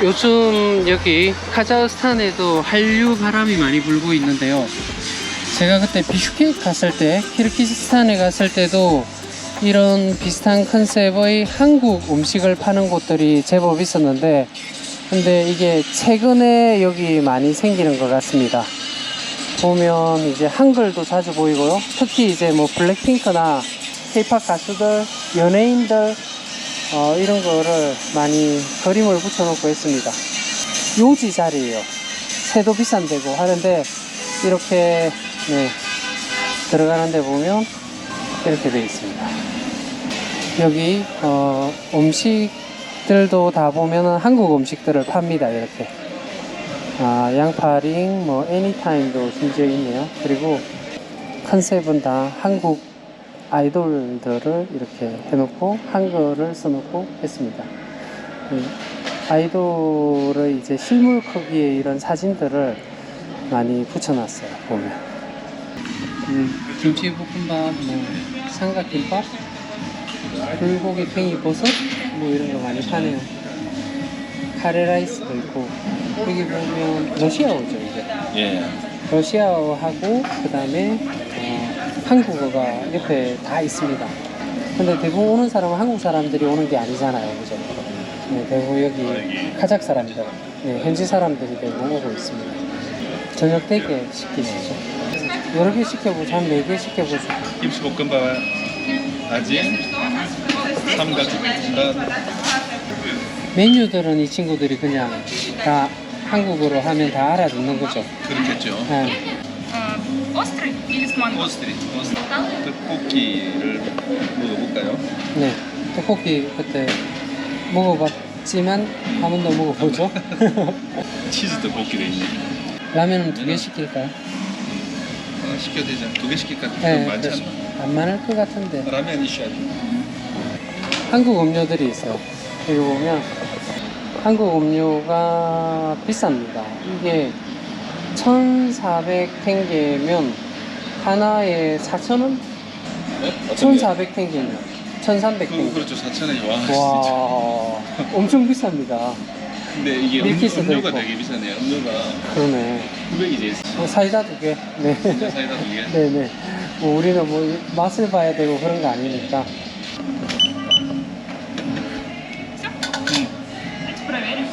요즘 여기 카자흐스탄에도 한류 바람이 많이 불고 있는데요. 제가 그때 비슈케크 갔을 때, 키르기스탄에 갔을 때도 이런 비슷한 컨셉의 한국 음식을 파는 곳들이 제법 있었는데, 근데 이게 최근에 여기 많이 생기는 것 같습니다. 보면 이제 한글도 자주 보이고요. 특히 이제 뭐 블랙핑크나 케이팝 가수들, 연예인들, 어, 이런 거를 많이 그림을 붙여놓고 있습니다. 요지 자리예요. 새도 비싼 데고 하는데 이렇게 네, 들어가는 데 보면 이렇게 되어 있습니다. 여기 어, 음식들도 다 보면은 한국 음식들을 팝니다. 이렇게 아, 양파링, 뭐 애니타임도 심지어 있네요. 그리고 컨셉은 다 한국 아이돌들을 이렇게 해놓고 한글을 써놓고 했습니다. 음, 아이돌의 이제 실물 크기의 이런 사진들을 많이 붙여놨어요. 보면 음, 김치볶음밥, 뭐 삼각김밥, 불고기 팽이 버섯 뭐 이런 거 많이 파네요. 카레라이스도 있고 여기 보면 러시아어죠 이제. 예. 러시아어하고 그 다음에 어, 한국어가 옆에 다 있습니다. 근데 대부분 오는 사람은 한국 사람들이 오는 게 아니잖아요, 그죠? 네, 대부분 여기 카작 사람들, 네, 현지 사람들이 대부분 오고 있습니다. 저녁 대게 시키시죠. 여러 개 시켜보죠. 한네개 시켜보죠. 김치볶음밥 아진 삼각김밥 메뉴들은 이 친구들이 그냥 다 한국어로 하면 다 알아듣는 거죠. 그렇겠죠. 네. Э, Острый или с манго? 오스트리 오스트리 떡볶이를 먹어볼까요? 네. 떡볶이 그때 먹어봤지만 한 번 더 먹어보죠. 치즈 떡볶이도 있네. 라면은 두 개 시킬까요? 어, 시켜야 되잖아. 두 개 시킬까? 네, 많지 그래서 않나? 안 많을 것 같은데 라면 이슈야지. 한국 음료들이 있어요. 여기 보면 한국 음료가 비쌉니다. 이게 1,400탱게면 하나에 4,000원? 네? 어떤 게? 1,400탱게면 그, 1,300탱게. 그렇죠. 4,000원이 와, 진짜. 와, 엄청 비쌉니다. 근데 이게 밀키스도 음료, 가 있고. 되게 비싸네요. 음료가 그러네. 900이 제일 뭐 사이다 두 개. 네. 싸. 사이다 두 개. 네네. 뭐 우리는 뭐 맛을 봐야 되고 그런 거 아니니까. Все? Давайте проверим.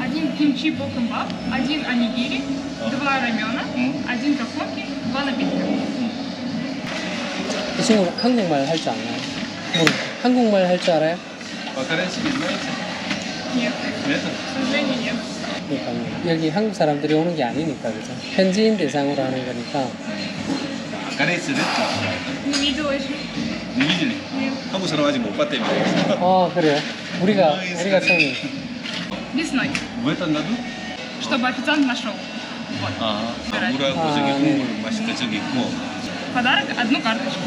Один кимчи бокомбап, один анигири, два рамена, 응? один токмоки, два напитка. 이 친구 한국말 할 줄 아나요? 모르 한국말 할 줄 알아요? 마카렌 집이 있나요? Нет, 네. к сожалению, нет. 그러니까 여기 한국 사람들이 오는 게 아니니까 그죠? 현지인 대상으로 하는 거니까. 마카렌 집은 Не видела еще. 니기질리. Нет. 한국 사람 아직 못 봤다며. 아 그래요? 우리가 우리가 처음에. Весной, 왜 딴다도? чтобы официант нашел. Вот. 아, 물하고 아, 저기 네. 국물 맛있다 저기 있고. Подарок одну карточку.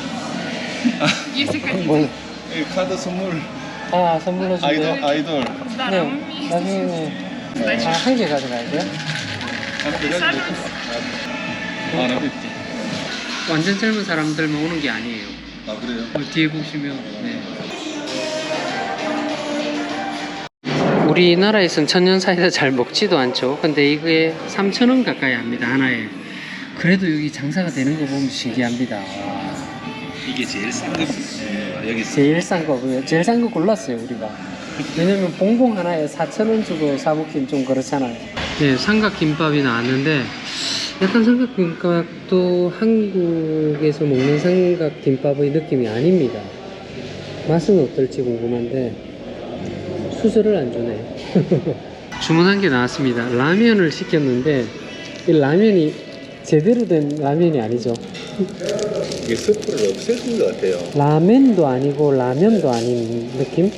Если хотите. 뭘? 이 카드 선물 아 선물로 아이돌 준대요? 아이돌 Здорово 네. вместе. 나중에 네. Удачи. 아한 개 가져가야 돼요? 하나 빼가지고 아, 나 뵙지. 완전 젊은 사람들만 오는 게 아니에요. 아 그래요? 어, 뒤에 보시면 네. 우리나라에선 천년 사이다 잘 먹지도 않죠. 근데 이게 3,000원 가까이 합니다 하나에. 그래도 여기 장사가 되는 거 보면 신기합니다. 와. 이게 제일 싼 거 여기 있어. 제일 싼 거, 제일 싼 거 골랐어요 우리가. 왜냐면 봉봉 하나에 4,000원 주고 사 먹긴 좀 그렇잖아요. 네, 삼각김밥이 나왔는데 약간 삼각김밥도 한국에서 먹는 삼각김밥의 느낌이 아닙니다. 맛은 어떨지 궁금한데 수저를 안 주네. 주문한 게 나왔습니다. 라면을 시켰는데 이 라면이 제대로 된 라면이 아니죠. 이게 스프를 없애준 것 같아요. 라면도 아니고 라면도 아닌 느낌?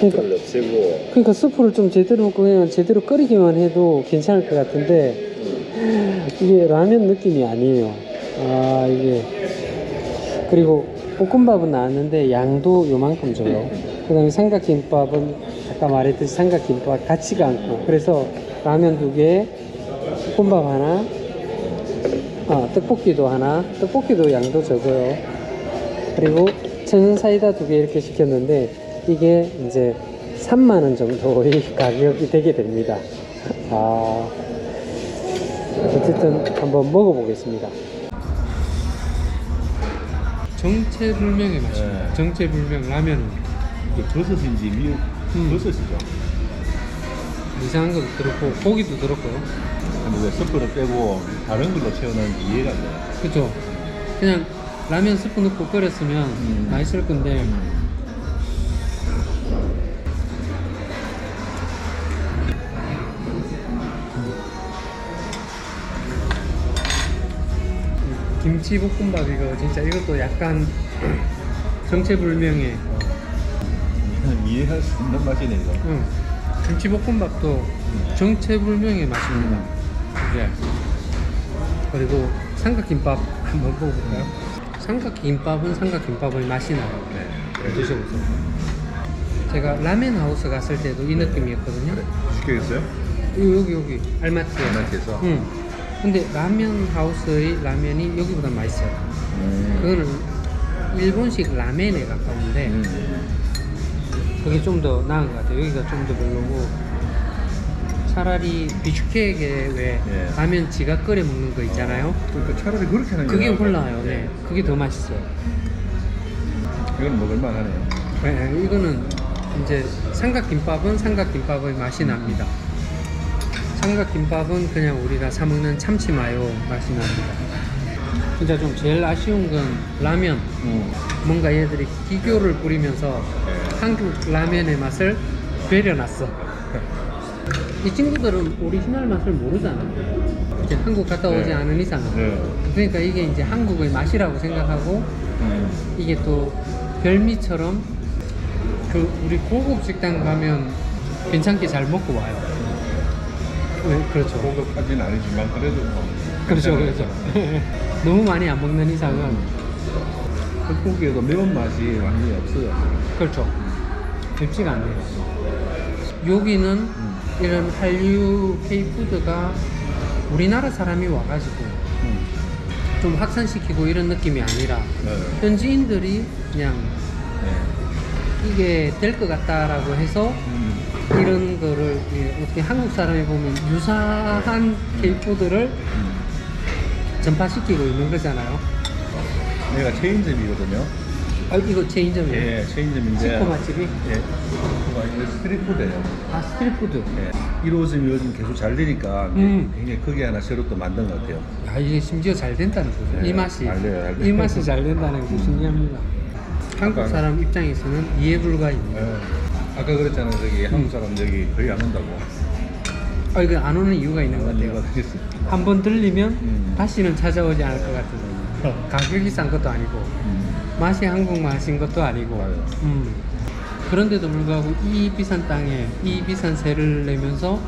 스프를 없애고 그러니까 스프를 좀 제대로 그냥 제대로 끓이기만 해도 괜찮을 것 같은데 이게 라면 느낌이 아니에요. 아 이게 그리고 볶음밥은 나왔는데 양도 요만큼 줘요. 그 다음에 삼각김밥은 아까 말했듯이 삼각김밥 같지가 않고 그래서 라면 두 개, 볶음밥 하나, 아 떡볶이도 하나, 떡볶이도 양도 적어요. 그리고 천연 사이다 두 개 이렇게 시켰는데 이게 이제 3만 원 정도의 가격이 되게 됩니다. 아, 어쨌든 한번 먹어보겠습니다. 정체불명의 맛입니다. 네. 정체불명 라면은 그 버섯인지 미 음. 버섯이죠. 이상한 것도 들었고 고기도 들었고요. 근데 왜 스프를 빼고 다른 걸로 채워넣는지 이해가 안 돼요. 그죠? 그냥 라면 스프 넣고 끓였으면 음. 맛있을 건데 김치 볶음밥 이거 진짜 이것도 약간 정체불명의 이해할 수 있는 맛이네 이거. 응. 김치 볶음밥도 정체불명의 맛입니다. 이제 그리고 삼각김밥 한번 먹어볼까요? 삼각김밥은 삼각김밥의 맛이 나요. 네. 드셔보세요. 제가 라멘 하우스 갔을 때도 이 느낌이었거든요. 시켜겠어요? 여기 여기 여기 알마티에. 알마티에서? 응. 근데 라면 하우스의 라면이 여기보다 맛있어요. 음. 그거는 일본식 라멘에 가까운데 음. 그게 좀 더 나은 것 같아요. 여기가 좀 더 별로고 차라리 비슈케에 왜 예. 라면 지가 끓여 먹는 거 있잖아요. 그러니까 차라리 그렇게 하는 게 그게 홀라요. 같아요. 네, 그게 더 맛있어요. 이건 먹을만 하네요. 네, 이거는 이제 삼각김밥은 삼각김밥의 맛이 납니다. 삼각김밥은 그냥 우리가 사 먹는 참치 마요 맛이 납니다. 진짜 좀 제일 아쉬운 건 라면. 음. 뭔가 얘들이 기교를 부리면서 네. 한국 라면의 맛을 배려놨어. 이 친구들은 오리지널 맛을 모르잖아. 이제 한국 갔다 오지 네. 않은 이상. 네. 그러니까 이게 이제 한국의 맛이라고 생각하고 음. 이게 또 별미처럼 그 우리 고급 식당 가면 괜찮게 잘 먹고 와요. 네, 그렇죠. 고급까지는 아니지만 그래도 뭐 그렇죠. 그렇죠. 너무 많이 안 먹는 이상은 떡볶이에도 매운맛이 완전히 없어요. 그렇죠. 맵지가 않네요. 여기는 음. 이런 한류 K푸드가 우리나라 사람이 와가지고 음. 좀 확산시키고 이런 느낌이 아니라 네. 현지인들이 그냥 네. 이게 될 것 같다라고 해서 음. 이런 거를 예, 어떻게 한국 사람이 보면 유사한 K푸드를 음. 전파시키고 있는 거잖아요. 내가 체인점이거든요. 아, 이거 체인점이에요. 예, 체인점인데. 슈퍼 맛집이? 예. 슈퍼가 아니라 스트리트푸드예요. 아, 스트리트푸드. 예. 1호점이 요즘 계속 잘 되니까 음. 굉장히 크게 하나 새로 또 만든 것 같아요. 야, 이게 심지어 잘 된다는 거죠. 네, 이 맛이. 잘 돼요, 잘 돼요. 이 맛이 잘 된다는 게 신기합니다. 한국 사람 입장에서는 이해 불가입니다. 예. 아까 그랬잖아요. 저기 한국 사람 여기 거의 안 온다고. 아, 이거 안 오는 이유가 있는 것 같아요. 되겠어. 한번 들리면 음. 다시는 찾아오지 않을 것 같아서. 가격이 싼 것도 아니고, 음. 맛이 한국 맛인 것도 아니고. 음. 그런데도 불구하고 이 비싼 땅에 이 비싼 세를 내면서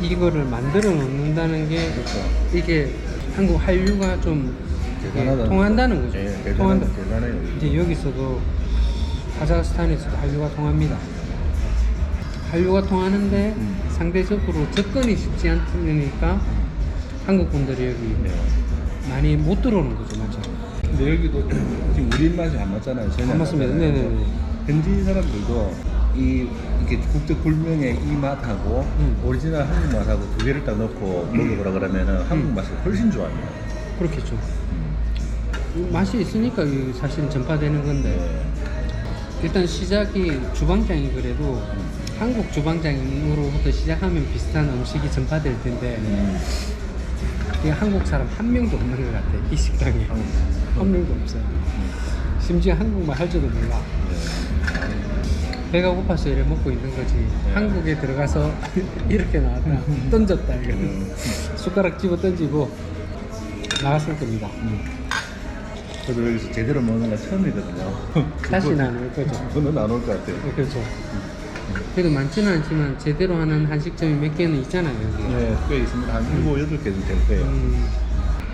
이거를 만들어 놓는다는 게 그렇죠. 이게 한국 한류가 좀 대단하다는 통한다는 거죠. 예, 대단하다, 통한다. 대단해요. 이제 여기서도 카자흐스탄에서도 한류가 통합니다. 한류가 통하는데 음. 상대적으로 접근이 쉽지 않으니까 한국 분들이 여기 네. 많이 못 들어오는 거죠, 맞죠? 근데 여기도 지금 우리 입맛이 안 맞잖아요. 전혀 안 맞습니다. 네네네. 현지 사람들도 이 이렇게 국적 불명의 이 맛하고 음. 오리지널 한국 맛하고 두 개를 딱 넣고 먹어보라 그러면은 한국 음. 맛을 훨씬 좋아합니다. 그렇겠죠. 음. 맛이 있으니까 이게 사실은 전파되는 건데 네. 일단 시작이 주방장이 그래도 한국 주방장으로부터 시작하면 비슷한 음식이 전파될 텐데 음. 한국 사람 한 명도 없는 것 같아 이 식당에 한국. 한 명도 없어요 심지어 한국말 할 줄도 몰라 네. 배가 고파서 이래 먹고 있는 거지 한국에 들어가서 이렇게 나왔다 던졌다 이거 음. 숟가락 집어 던지고 나갔을 겁니다 저도 여기서 제대로 먹는 건 처음이거든요. 다시는 안 올 거죠 저는 안 올 것 같아요. 네, 그렇죠 그래도 많지는 않지만 제대로 하는 한식점이 몇 개는 있잖아요 여기 네, 꽤 있습니다. 한 일곱 여덟 개는 될 거예요. 음,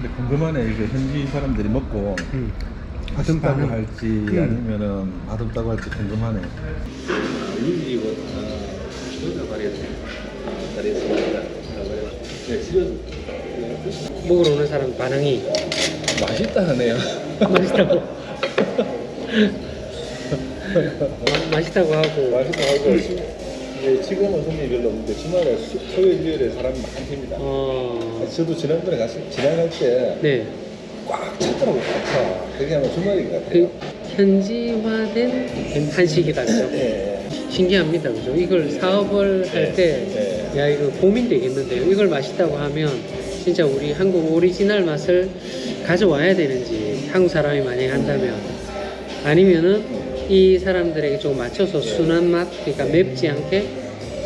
근데 궁금하네. 이제 현지 사람들이 먹고 음. 어떤 맛있다고 반응? 할지 음. 아니면은 맛없다고 할지 궁금하네. 먹으러 오는 사람 반응이 맛있다 하네요. 맛있다고 마- 맛있다고 하고 맛있다 하고 네, 지금은 손님이 별로 없는데 주말에 수, 토요일 일요일에 사람이 많습니다. 어, 저도 지난번에 갔을 지나갈 때 네. 꽉 찼더라고요. 꽉 차. 그게 아마 주말인 것 같아요. 그 현지화된 한식이다, 그죠? 예. 신기합니다, 그죠? 이걸 사업을 할 때, 예. 야, 이거 고민되겠는데요. 이걸 맛있다고 하면, 진짜 우리 한국 오리지널 맛을 가져와야 되는지, 한국 사람이 만약에 한다면, 아니면은 이 사람들에게 좀 맞춰서 순한 맛, 그러니까 맵지 않게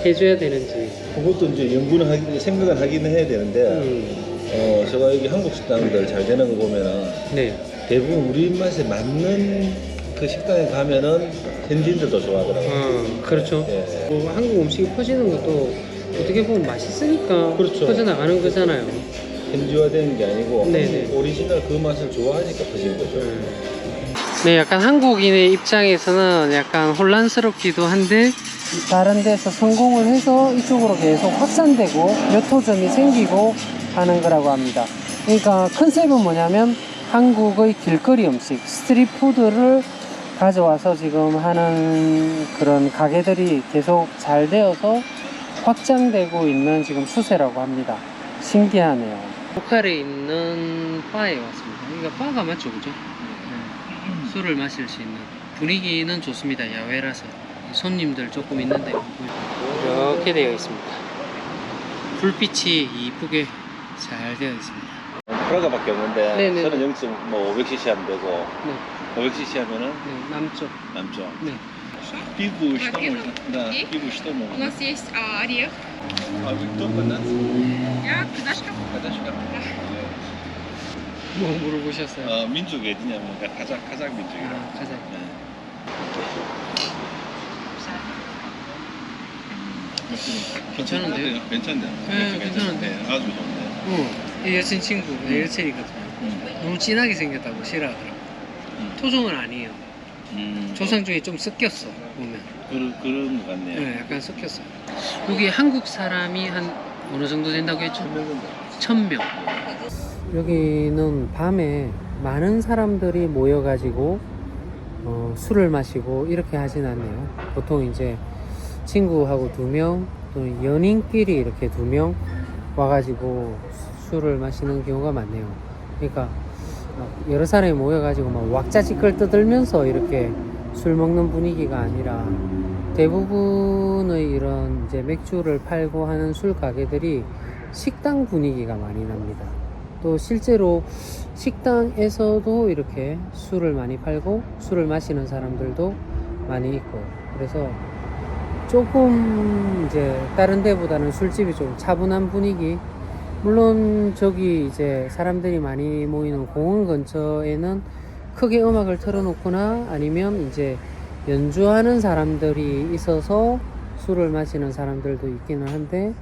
해줘야 되는지, 그것도 이제 연구는 하기, 생각은 하기는 해야 되는데, 음, 어, 제가 여기 한국 식당들 잘 되는 거 보면은 네. 대부분 우리 입맛에 맞는 그 식당에 가면은 현지인들도 좋아하더라고요. 어, 그렇죠. 예. 뭐 한국 음식이 퍼지는 것도 어떻게 보면 맛있으니까 그렇죠. 퍼져나가는 거잖아요. 현지화되는 게 아니고 네네. 오리지널 그 맛을 좋아하니까 퍼지는 거죠. 네, 약간 한국인의 입장에서는 약간 혼란스럽기도 한데 다른 데서 성공을 해서 이쪽으로 계속 확산되고 묘토점이 생기고 하는 거라고 합니다. 그러니까 컨셉은 뭐냐면 한국의 길거리 음식, 스트리트푸드를 가져와서 지금 하는 그런 가게들이 계속 잘 되어서 확장되고 있는 지금 추세라고 합니다. 신기하네요. 로컬에 있는 바에 왔습니다. 그러니까 바가 맞죠, 그죠? 술을 마실 수 있는 분위기는 좋습니다. 야외라서 손님들 조금 있는데요. 이렇게 되어 있습니다. 불빛이 이쁘게 잘 되어 있습니다. 프라가밖에 없는데 네네. 저는 0.5 뭐 500cc 하면 되고 네, 500cc 하면은 네 남쪽. 남죠. 네. 피부 что Пиво. можно? Да, И? пиво что У можно? нас есть а, орех. А вы кто банан? Я кадашка. 가자시가. 뭐 물어보셨어요? 어, 민족이 어디냐면 가작 가작 민족이라. 아, 가자. 네. 괜찮은데요? 괜찮네요. 네, 괜찮은데. 네, 아주 좋네. 어, 이 여친 친구, 내 여친이거든요. 음. 너무 진하게 생겼다고 싫어하더라고. 음. 토종은 아니에요. 음. 조상 중에 좀 섞였어 보면. 그런 그런 것 같네요. 네, 약간 섞였어. 여기 한국 사람이 한 어느 정도 된다고 했죠? 천 명. 여기는 밤에 많은 사람들이 모여가지고 어, 술을 마시고 이렇게 하진 않네요. 보통 이제 친구하고 두 명, 또는 연인끼리 이렇게 두 명 와가지고 술을 마시는 경우가 많네요. 그러니까 막 여러 사람이 모여가지고 막 왁자지껄 떠들면서 이렇게 술 먹는 분위기가 아니라 대부분의 이런 이제 맥주를 팔고 하는 술 가게들이 식당 분위기가 많이 납니다. 또 실제로 식당에서도 이렇게 술을 많이 팔고 술을 마시는 사람들도 많이 있고. 그래서 조금 이제 다른 데보다는 술집이 좀 차분한 분위기. 물론 저기 이제 사람들이 많이 모이는 공원 근처에는 크게 음악을 틀어놓거나 아니면 이제 연주하는 사람들이 있어서 술을 마시는 사람들도 있기는 한데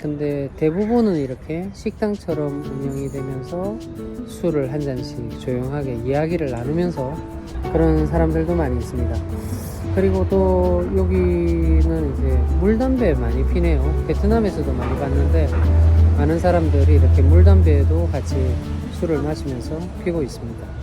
근데 대부분은 이렇게 식당처럼 운영이 되면서 술을 한 잔씩 조용하게 이야기를 나누면서 그런 사람들도 많이 있습니다. 그리고 또 여기는 이제 물담배 많이 피네요. 베트남에서도 많이 봤는데 많은 사람들이 이렇게 물담배도 같이 술을 마시면서 피고 있습니다.